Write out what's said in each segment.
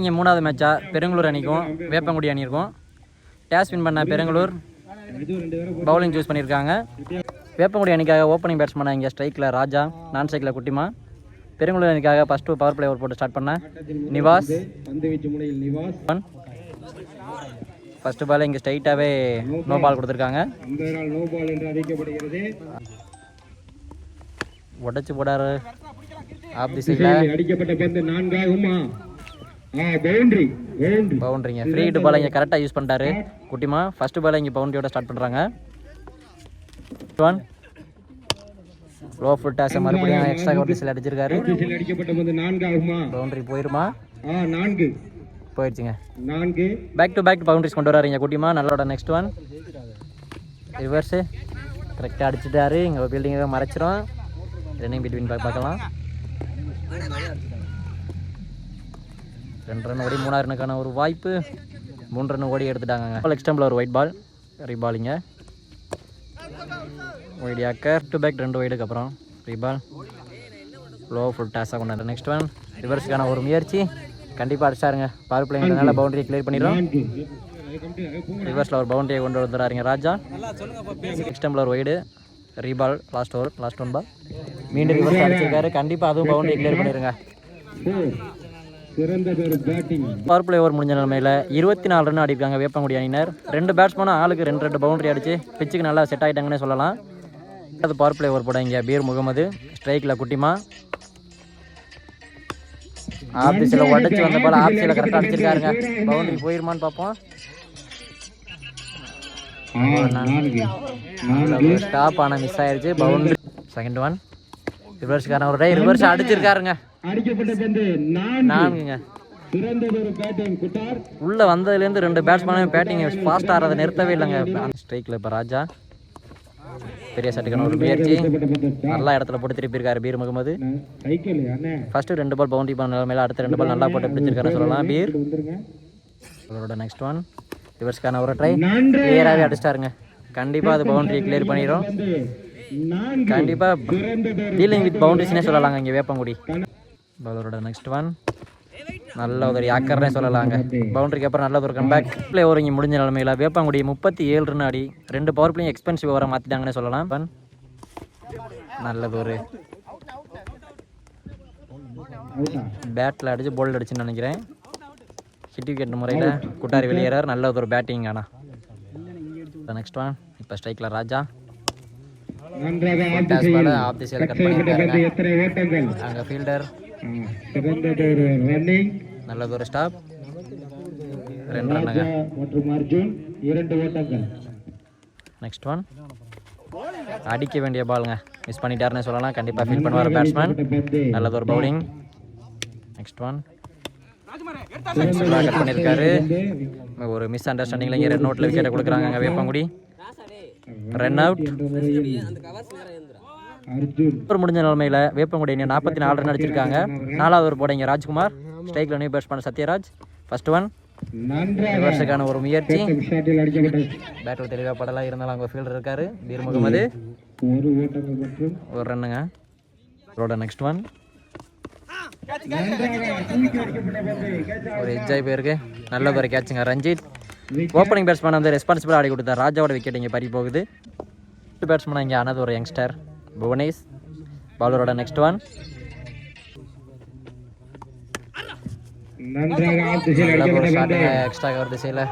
இங்கே மூணாவது மேட்சாக பெருங்களூர் அணிக்கும் வேப்பங்குடி அணி இருக்கும் டேஸ் வின் பண்ண பெருங்களூர். பவுலிங் சூஸ் பண்ணியிருக்காங்க வேப்பங்குடி அணிக்காக ஓப்பனிங் பேட்ஸ்மேனாக இங்கே ஸ்ட்ரைக்கில் ராஜா நான் ஸ்ட்ரைக்கில் குட்டிமா. பெருங்குளூர் அணிக்காக ஃபஸ்ட்டு பவர் பிளே ஓவர் போட்டு ஸ்டார்ட் பண்ண நிவாஸ். ஒன் ஃபஸ்ட்டு பால் இங்கே ஸ்ட்ரைட்டாகவே நோ பால் கொடுத்துருக்காங்க. அந்த உடச்சி போடாரு. ஆப் திசையில் அடிக்கப்பட்ட பவுண்டரிங்க ஃப்ரீ ஹிட் பால் இங்கே கரெக்டாக யூஸ் பண்ணிட்டாரு. குட்டிமா ஃபஸ்ட்டு பால் இங்கே பவுண்டரியோட ஸ்டார்ட் பண்ணுறாங்க ஒன் லோ ஃபுட் டாஸை மறுபடியும் எக்ஸ்ட்ரா திசையில் அடிச்சிருக்காரு. பவுண்டரி போயிருமா? நான்கு. போயிடுச்சுங்க. நான்கு. பேக் டு பேக் பவுண்டரிஸ் கொண்டு வராருங்க குட்டிமா. நல்லோட நெக்ஸ்ட் ஒன் ரிவர்ஸு கரெக்டாக அடிச்சிட்டாரு. இங்கே பில்டிங்கை மறைச்சிரும். ரன்னிங் பிட்வீன் பார்க்கலாம். ரெண்டு ரன் ஓடி மூணாறு ரனுக்கான ஒரு வாய்ப்பு. மூணு ரன் ஓடி எடுத்துட்டாங்க. பால் டைமில் ஒரு ஒயிட் பால் ரீபாலிங்க ஒயிட் யாக்கர் டு பேக் ரெண்டு ஒயிடுக்கு அப்புறம். ரீபால் லோ ஃபுல் டாஸாக கொண்டாந்து நெக்ஸ்ட் ஒன் ரிவர்ஸுக்கான ஒரு முயற்சி. கண்டிப்பாக அடிச்சாருங்க. பவர் பிளேங்கிறதுனால பவுண்டரி கிளியர் பண்ணிடும் ரிவர்ஸில் ஒரு பவுண்டரியை கொண்டு வந்துடுறாருங்க ராஜா. நெக்ஸ்ட் டைமில் ஒரு wide reball last over last one ball மீண்டும் ரிவர்ஸ் அடிச்சிருக்காரு. கண்டிப்பாக அதுவும் பவுண்டரி கிளியர் பண்ணிடுங்க. பவர் பிளே ஓவர் முடிஞ்ச நிலைமையில் இருபத்தி நாலு ரன் ஆடிருக்காங்க வேப்பங்குடி அணியினர். ரெண்டு பேட்ஸ்மேனும் ஆளுக்கு ரெண்டு ரெண்டு பவுண்டரி அடிச்சு பிச்சுக்கு நல்லா செட் ஆகிட்டாங்கன்னே சொல்லலாம். அது பவர் பிளே ஓவர் போட இங்கே பீர் முகமது ஸ்ட்ரைக்கில் குட்டிமா. ஆஃப் திசையில் உடச்சி வந்த போல ஆஃப் சைடில் கரெக்டாக அடிச்சிருக்காருங்க. பவுண்டரி போயிருமான்னு பார்ப்போம். ஸ்டாப் ஆனால் மிஸ் ஆயிருச்சு. பவுண்டரி செகண்ட் ஒன் ரிவர்ஸ்க்கான ஒரு ரிவர்ஸ் அடிச்சிருக்காருங்க. அடிக்கப்பட்ட பந்து நான்கு. நான்குங்க. உள்ள வந்ததுலேருந்து ரெண்டு பேட்ஸ்மேனும் பேட்டிங் ஃபாஸ்ட் ஆறதை நிறுத்தவே இல்லைங்க. ஸ்ட்ரைக்கில் இப்போ ராஜா. பெரிய சட்டுக்கான ஒரு முயற்சி. நல்ல இடத்துல போட்டு திருப்பியிருக்காரு பீர் முகமது. சைக்கிள் அண்ணே. ஃபர்ஸ்ட் ரெண்டு பால் பவுண்டரி பண்ண நிலைமையில அடுத்த ரெண்டு பால் நல்லா போட்டு பிடிச்சிருக்காருன்னு சொல்லலாம். பீர். அவரோட நெக்ஸ்ட் ஒன் ரிவர்ஸ்க்கான ஒரு ட்ரை கிளியராகவே அடிச்சிட்டாருங்க. கண்டிப்பாக அது பவுண்டரி கிளியர் பண்ணிடும் கண்டிப்பாக டீலிங் வித் பவுண்டரிஸ்னே சொல்லலாங்க இங்கே வேப்பங்குடி. பவுலரோட நெக்ஸ்ட் ஒன் நல்ல ஒரு யாக்கர்னே சொல்லலாங்க. பவுண்டரிக்கு அப்புறம் நல்ல ஒரு கம்பேக் பிளே ஓவர் இங்கே முடிஞ்ச நிலமையில வேப்பாங்குடி முப்பத்தி ஏழு ரன் ஆடி ரெண்டு பவர் பிளேயும் எக்ஸ்பென்சிவ் ஓவராக மாற்றிட்டாங்கன்னு சொல்லலாம். பன் நல்லது ஒரு பேட்டில் அடித்து போல்டு அடிச்சுன்னு நினைக்கிறேன். ஹிட் முறையில் குட்டாரி வெளியேறார். நல்ல ஒரு பேட்டிங் ஆனால் நெக்ஸ்ட் ஒன் இப்போ ஸ்ட்ரைக்கில் ராஜா. நன்றாக ஆப் கட் பண்ணியிருக்காருங்க அங்கே ஃபீல்டர் ஆ, சிறந்த ஒரு ரன்னிங் ஸ்டாப் ரெண்டு ரன்னுங்க. மற்றும் அர்ஜுன் இரண்டு ஓட்டங்கள். நெக்ஸ்ட் ஒன் அடிக்க வேண்டிய பாலுங்க மிஸ் பண்ணிட்டாருன்னு சொல்லலாம். கண்டிப்பாக ஃபீல் பண்ணுவார் பேட்ஸ்மேன் நல்லது ஒரு பவுலிங் நெக்ஸ்ட் ஒன் கட் பண்ணியிருக்காரு. ஒரு மிஸ் அண்டர்ஸ்டாண்டிங்கில் இங்கே ரெட் நோட்டில் விக்கெட்டை கொடுக்குறாங்க. வேப்பங்குடி ரன் அவுட் ஒரு முடிஞ்ச நிலைமையில் வேப்பங்குடி நாற்பத்தி நாலு ரன் அடிச்சிருக்காங்க. நாலாவது ஒரு போட இங்கே ராஜ்குமார். ஸ்ட்ரைக்கில் new batsman Sathyaraj. First one ரிவர்ஸுக்கான ஒரு முயற்சி. பேட்டில் தெளிவாக படலாம் இருந்தாலும் அங்கே ஃபீல்டர் இருக்காரு. பீர் முகமது ஒரு ரன்னுங்க அவரோட நெக்ஸ்ட் ஒன் ஒரு எஜ்ஜாய் போயிருக்கு. நல்ல ஒரு கேட்சுங்க ரஞ்சித். ஓப்பனிங் பேட்ஸ்மேன் வந்து ரெஸ்பான்சிபிளாக ஆடி கொடுத்தார். ராஜாவோட விக்கெட் இங்கே பறி போகுது. பேட்ஸ்மேன் இங்கே ஆனது ஒரு யங்ஸ்டர் புவனேஷ். பவுலரோட நெக்ஸ்ட் ஒன் எக்ஸ்ட்ரா கவர் திசையில்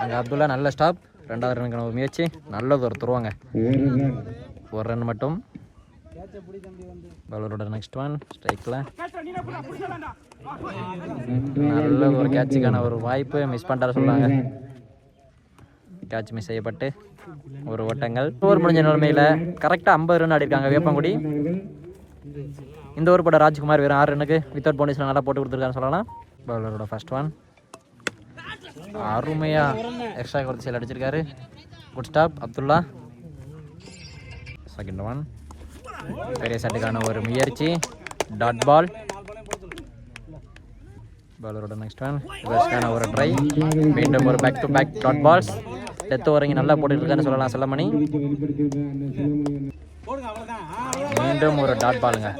அங்கே அப்துல்லா நல்ல ஸ்டாப் ரெண்டாவது ரனுக்கான ஒரு முயற்சி. நல்லது ஒரு துருவாங்க. ஒரு ரன் மட்டும். பவுலரோட நெக்ஸ்ட் ஒன் ஸ்ட்ரைக்கில் நல்ல ஒரு கேட்சுக்கான ஒரு வாய்ப்பு. மிஸ் பண்ணிட்டார சொல்லுவாங்க கேட்ச் மிஸ் செய்யப்பட்டு. ஒரு ஓட்டங்கள். ஓவர் முடிஞ்ச நிலைமையில் கரெக்டாக ஐம்பது ரன் ஆடிருக்காங்க வேப்பங்குடி. இந்த ஒரு பட ராஜ்குமார் வெறும் ஆறு ரனுக்கு வித்தவுட் போனஸில் நல்லா போட்டு கொடுத்துருக்கான்னு சொல்லலாம். பவுலரோட ஃபர்ஸ்ட் ஒன் அருமையாக எக்ஸ்ட்ரா கொடுத்து சேல் அடிச்சிருக்காரு. Good stop Abdullah. Second one பெரிய சட்டுக்கான ஒரு முயற்சி. டாட் பால் பாலரோட நெக்ஸ்ட் ஒன் ரிவர்ஸ்க்கான ஒரு ட்ரை மீண்டும் ஒரு back to back dot balls death over நல்லா போட்டுட்டு இருக்கான்னு சொல்லலாம் செல்லமணி. மீண்டும் ஒரு டாட் பாலுங்க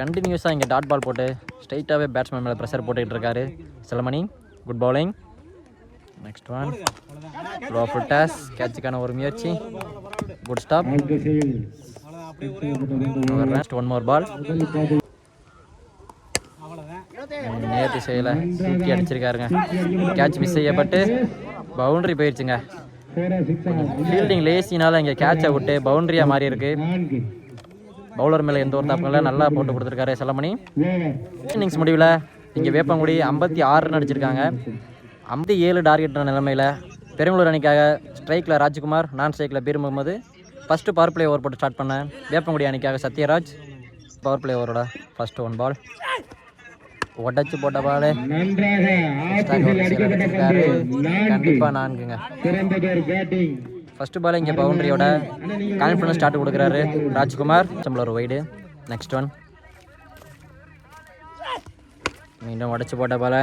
கண்டினியூஸாக இங்கே டாட் பால் போட்டு ஸ்ட்ரைட்டாகவே பேட்ஸ்மேன் மேலே ப்ரெஷர் போட்டுக்கிட்டு இருக்காரு Selamani good bowling next one low full toss கேட்சுக்கான ஒரு முயற்சி. Good stop next one more ball நேர்த்தி செய்யலை தூக்கி அடிச்சிருக்காருங்க. கேட்ச் மிஸ் செய்யப்பட்டு பவுண்டரி போயிடுச்சுங்க ஃபீல்டிங் லேசினால இங்கே கேட்சை விட்டு பவுண்டரியாக மாறி இருக்கு. பவுலர் மேலே எந்த ஒரு தப்பும் இல்லை. நல்லா போட்டு கொடுத்துருக்காரு செலமணி இன்னிங்ஸ் முடிவில் இங்கே வேப்பங்குடி ஐம்பத்தி ஆறுன்னு அடிச்சிருக்காங்க. ஐம்பத்தி ஏழு டார்கெட் நிலைமையில் பெருங்களூர் அணிக்காக ஸ்ட்ரைக்கில் ராஜ்குமார் நான் ஸ்ட்ரைக்கில் Peer Mohammed. First power play over போட்டு ஸ்டார்ட் பண்ணேன் வேப்பங்குடி அணிக்காக சத்யராஜ். பவர் பிளே ஓவரோட ஃபஸ்ட்டு ஒன் பால் உடச்சி போட்ட பால் கண்டிப்பாக நான்குங்க. ஃபஸ்ட்டு பால் இங்கே பவுண்டரியோட கான்ஃபிடன்ஸ் ஸ்டார்ட் கொடுக்குறாரு ராஜ்குமார். ஒரு வைடு நெக்ஸ்ட் ஒன் மீண்டும் உடச்சி போட்ட பால.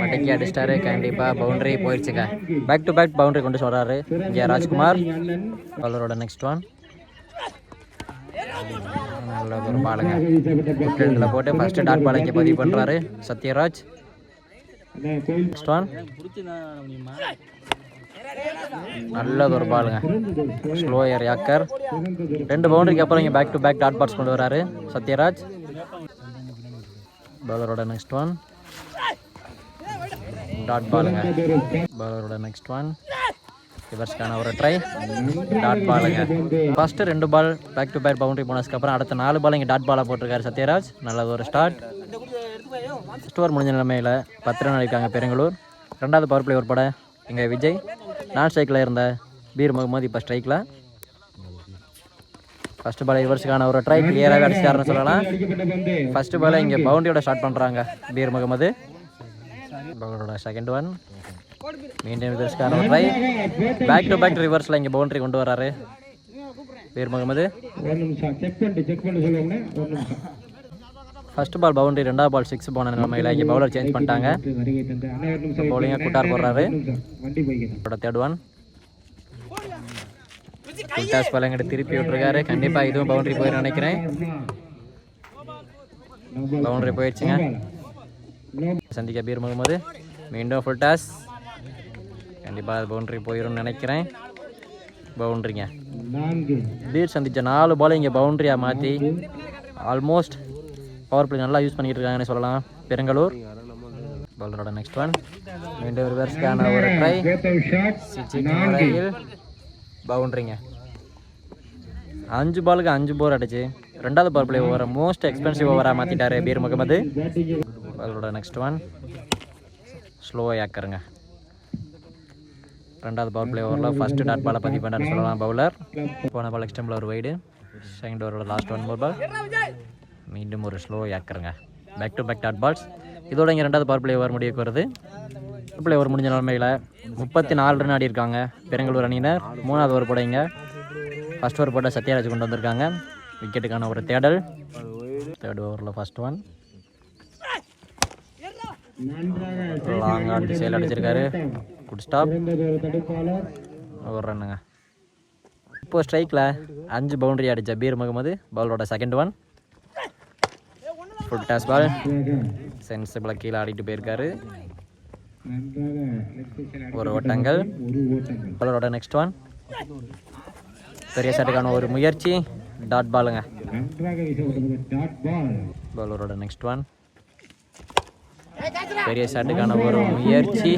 மடக்கி அடிச்சிட்டாரு. கண்டிப்பாக பவுண்டரி போயிடுச்சுங்க பேக் டு பேக் பவுண்டரி கொண்டு சொல்கிறாரு இங்கே ராஜ்குமார். பாலரோட நெக்ஸ்ட் ஒன் நல்ல ஒரு பாலுங்க. வீசப்பட்ட போட்டு ஃபஸ்ட்டு டாட் பால் இங்கே பதிவு பண்ணுறாரு சத்யராஜ். ஒன் நல்லது ஒரு பாலுங்க. ஸ்லோயர் யாக்கர் ரெண்டு பவுண்டரிக்கு அப்புறம் இங்கே back to back dot balls கொண்டு வராரு சத்யராஜ். பவுலரோட நெக்ஸ்ட் ஒன் டாட் பாலுங்க. பவுலரோட நெக்ஸ்ட் ஒன் ரிவர்ஸ்க்கான ஒரு ட்ரை டாட் பாலுங்க ஃபஸ்ட்டு ரெண்டு ball back to back boundary போனதுக்கு அப்புறம் அடுத்த நாலு பால் இங்கே டாட் பாலாக போட்டிருக்காரு சத்யராஜ். நல்லது ஒரு ஸ்டார்ட் ஃபஸ்ட் ஓவர் முடிஞ்ச நிலைமையில் பத்து ரன் அடிக்காங்க பெருங்களூர். ரெண்டாவது பவர் பிளே உட்பட இங்கே விஜய். நான் ஸ்ட்ரைக்கில் இருந்த பீர் முகமது இப்போ ஸ்ட்ரைக்கில் ஃபஸ்ட்டு பால் ரிவர்ஸுக்கான ஒரு ட்ரை கிளியராகவே அடிச்சாருன்னு சொல்லலாம். ஃபஸ்ட்டு பால் இங்கே பவுண்டரியோட ஸ்டார்ட் பண்ணுறாங்க பீர் முகமது. பவுண்டரோட செகண்ட் ஒன் மீண்டும் ஒரு ட்ரை. பேக் டு பேக் ரிவர்ஸில் இங்கே பவுண்டரி கொண்டு வராரு. Peer Mohammed. First ball boundary ரெண்டாவது பால் சிக்ஸ் போன நிலைமையில் இங்கே பவுலர் சேஞ்ச் பண்ணிட்டாங்க. பவுலிங்காக குட்டார் போடுறாரு. ஒன் குட்டாஸ் பால் எங்கிட்ட திருப்பி விட்டுருக்காரு. கண்டிப்பாக இதுவும் பவுண்டரி போயிடும் நினைக்கிறேன். பவுண்டரி போயிடுச்சுங்க. சந்திக்க பீர் முகமது. மீண்டும் ஃபுல் டாஸ் கண்டிப்பாக அது பவுண்டரி போயிடும்னு நினைக்கிறேன். பவுண்டரிங்க பீர் சந்திச்ச நாலு பால் இங்கே பவுண்டரியாக மாற்றி ஆல்மோஸ்ட் பவர் பிளே நல்லா யூஸ் பண்ணிக்கிட்டு இருக்காங்கன்னு சொல்லலாம். பெருங்களூர் பவுலரோட நெக்ஸ்ட் ஒன் மீண்டும் ரிவர்ஸ்க்கான ஒரு ட்ரை முறையில் பவுண்டரிங்க அஞ்சு பாலுக்கு அஞ்சு போர் அடிச்சு ரெண்டாவது பவர் பிளே ஓவரை மோஸ்ட் எக்ஸ்பென்சிவ் ஓவராக மாற்றிட்டாரு பீர் முகமது. பவுலரோட நெக்ஸ்ட் ஒன் ஸ்லோ ஆக்கருங்க ரெண்டாவது பவர் பிளே ஓவரில் ஃபஸ்ட்டு டாட் பாலை பதிவு பண்ணான்னு சொல்லலாம் பவுலர் போன பால் எக்ஸ்டம்பில் ஒரு வைடு செகண்ட் ஓவரோட லாஸ்ட் ஒன் மோர் பால் மீண்டும் ஒரு slow ஏக்கருங்க back to back dot balls இதோட இங்கே ரெண்டாவது பவர் பிளே ஓவர் முடிவுக்கு வருது. பவர் பிளே ஓவர் முடிஞ்ச நிலைமையில் முப்பத்தி நாலு ரன் ஆடி இருக்காங்க பெருங்கலூர் அணியினர் மூணாவது ஓவர் போடைங்க. ஃபஸ்ட் ஓவர் போட்டால் சத்யராஜ் கொண்டு வந்திருக்காங்க. விக்கெட்டுக்கான ஒரு தேடல். தேர்ட் ஓவரில் ஃபர்ஸ்ட் ஒன் லாங் ஆன் திசையில் அடிச்சிருக்காரு. குட் ஸ்டாப் ஒரு ரன்னுங்க இப்போ ஸ்ட்ரைக்கில் அஞ்சு பவுண்டரி அடித்த பீர் முகமது. பாலோட second one full toss ball சென்சிபிளாக கீழே ஆடிட்டு போயிருக்காரு. ஒரு ஓட்டங்கள். பாலரோட நெக்ஸ்ட் ஒன் பெரிய ஷாட்டுக்கான ஒரு முயற்சி. டாட் பாலுங்க நன்றாக வீசப்பட்டது டாட் பால் பாலரோட நெக்ஸ்ட் ஒன் பெரிய ஷாட்டுக்கான ஒரு முயற்சி.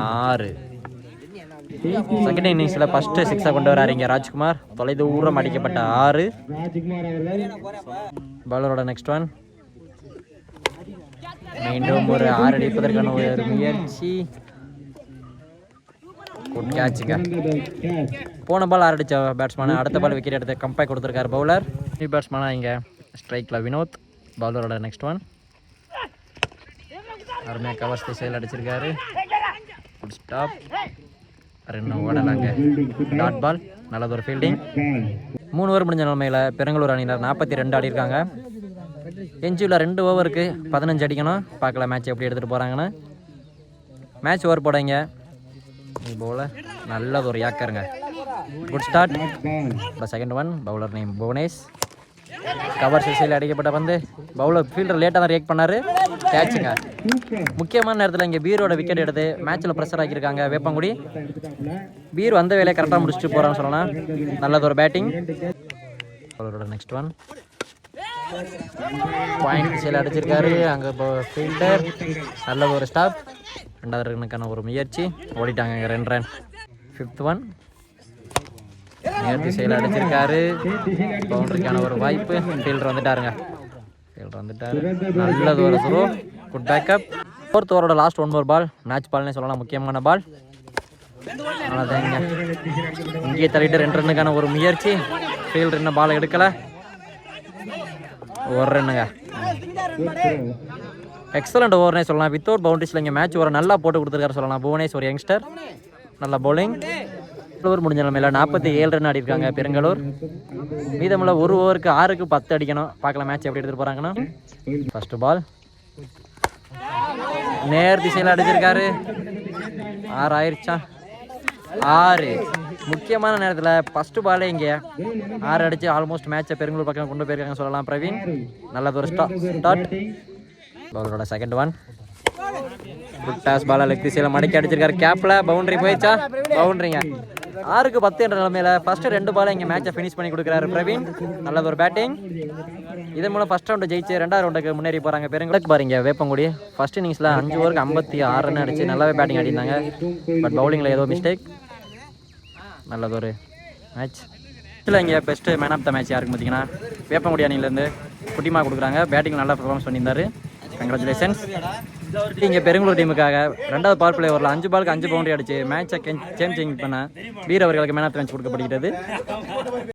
ஆறு. செகண்ட் இன்னிங்ஸில் ஃபஸ்ட்டு சிக்ஸாக கொண்டு வராரு இங்கே ராஜ்குமார். தொலைதூரம் அடிக்கப்பட்ட ஆறு. பாலரோட நெக்ஸ்ட் ஒன் மீண்டும் ஒரு ஆறு அடிப்பதற்கான ஒரு முயற்சி. குட் கேட்சுங்க போன பால் ஆறு அடித்த பேட்ஸ்மேன் அடுத்த பால் விக்கெட் எடுத்து கம்பேக் கொடுத்துருக்காரு பவுலர் நியூ பேட்ஸ்மேனாக இங்கே ஸ்ட்ரைக்கில் வினோத். பவுலரோட நெக்ஸ்ட் ஒன் அருமையாக கவர்ஸ் திசையில் அடிச்சிருக்காரு. குட் ஸ்டாப் ரெண்டும் ஓடலாங்க. டாட் பால் நல்லது ஒரு ஃபீல்டிங் பால் மூணு ஓவர் முடிஞ்ச நிலைமையில் பெருங்களூர் அணியினர் நாற்பத்தி ரெண்டு ஆடி இருக்காங்க எஞ்சியில் ரெண்டு ஓவருக்கு பதினஞ்சு அடிக்கணும். பார்க்கலாம் மேட்ச் எப்படி எடுத்துகிட்டு போகிறாங்கன்னு மேட்ச் ஓவர் போடைங்க நீ போல நல்லது ஒரு யாக்கருங்க. Good start second one bowler name Bhuvanesh cover சிசையில் அடிக்கப்பட்ட பந்து. பவுலர் ஃபீல்டர் லேட்டாக தான் ரியாக்ட் பண்ணார். கேட்சுங்க முக்கியமான நேரத்தில் இங்கே பீரோட விக்கெட் எடுத்து மேட்ச்சில் ப்ரெஷர் ஆக்கியிருக்காங்க வேப்பங்குடி. பீர் வந்த வேலையை கரெக்டாக முடிச்சுட்டு போகிறான்னு சொல்லலாம். நல்லது ஒரு பேட்டிங் அவரோட நெக்ஸ்ட் ஒன் பாயிண்ட் திசையில் அடிச்சிருக்காரு. அங்கே இப்போ ஃபீல்டர் நல்லது ஒரு ஸ்டாப் ரெண்டாவது ரன்னுக்கான ஒரு முயற்சி. ஓடிட்டாங்க இங்கே ரெண்டு ரன் ஃபிஃப்த் ஒன் நேர் திசையில் அடிச்சிருக்காரு. பவுண்டரிக்கான ஒரு வாய்ப்பு. ஃபீல்டர் வந்துட்டாருங்க. ஃபீல்டர் வந்துட்டாரு. நல்லது ஒரு slow good backup fourth ஓவரோட last one more ball match பால்னே சொல்லலாம். முக்கியமான பால் அவ்வளோதாங்க இங்கேயே தள்ளிட்டு ரெண்டு ரன்னுக்கான ஒரு முயற்சி. ஃபீல்டர் இன்னும் பால் எடுக்கலை. ஒரு ரன்னுங்க. எக்ஸலண்ட் ஓவர்னே சொல்லலாம். வித்தவுட் பவுண்டரிஸில் இங்கே மேட்ச் ஒரு நல்லா போட்டு கொடுத்துருக்காரு சொல்லலாம். புவனேஸ் ஒரு யங்ஸ்டர் நல்ல பவுலிங் பெங்களூர் முடிஞ்ச நிலைமையில் நாற்பத்தி ஏழு ரன் ஆடிருக்காங்க பெருங்கலூர். மீதமுள்ள ஒரு ஓவருக்கு ஆறுக்கு பத்து அடிக்கணும். பார்க்கலாம் மேட்ச் எப்படி எடுத்துகிட்டு போகிறாங்கன்னா ஃபர்ஸ்ட் பால் நேர் திசையில் அடிச்சிருக்காரு. ஆறு ஆயிடுச்சா ஆறு. முக்கியமான நேரத்தில் ஃபஸ்ட்டு பாலே இங்கே ஆறு அடிச்சு ஆல்மோஸ்ட் மேட்சை பெருங்கலூர் பக்கம் கொண்டு போயிருக்காங்க சொல்லலாம் பிரவீன். நல்லது ஒரு ஸ்டார்ட் பவுலரோட செகண்ட் ஒன் குட் டாஸ் பாலா லெக் திசையில் மடக்கி அடிச்சிருக்காரு. கேப்பில் பவுண்டரி போயிடுச்சா? பவுண்டரிங்க ஆறுக்கு பத்து என்ற நிலைமையில ஃபர்ஸ்ட் ரெண்டு பால் இங்கே மேட்சை ஃபினிஷ் பண்ணி கொடுக்குறாரு பிரவீன். நல்லது ஒரு பேட்டிங் இதன் மூலம் ஃபர்ஸ்ட் ரவுண்டு ஜெயிச்சு ரெண்டாவது ரவுண்டுக்கு முன்னேறி போகிறாங்க பெருங்களுக்கு பாருங்க வேப்பங்குடி. ஃபர்ஸ்ட் இன்னிங்ஸில் அஞ்சு ஓவருக்கு ஐம்பத்தி ஆறு ரன் அடிச்சு நல்லாவே பேட்டிங் ஆடினாங்க பட் பவுலிங்கில் ஏதோ மிஸ்டேக் நல்லது ஒரு மேட்ச் இதில் இங்கே best man of the match யாருக்கு பார்த்தீங்கன்னா வேப்பங்குடி அணிலேருந்து குட்டிமா கொடுக்குறாங்க. பேட்டிங் நல்லா பர்ஃபார்மன்ஸ் பண்ணியிருந்தாரு. கங்க்ராச்சுலேஷன்ஸ் இங்கே பெருங்குளூர் டீமுக்காக ரெண்டாவது பவர் பிளே ஓவரில் அஞ்சு பாலுக்கு அஞ்சு பவுண்டரி அடிச்சு மேட்சை சேஞ்சிங் பண்ண வீர அவர்களுக்கு மேன் ஆஃப் மேட்ச் கொடுக்கப்படுகிறது.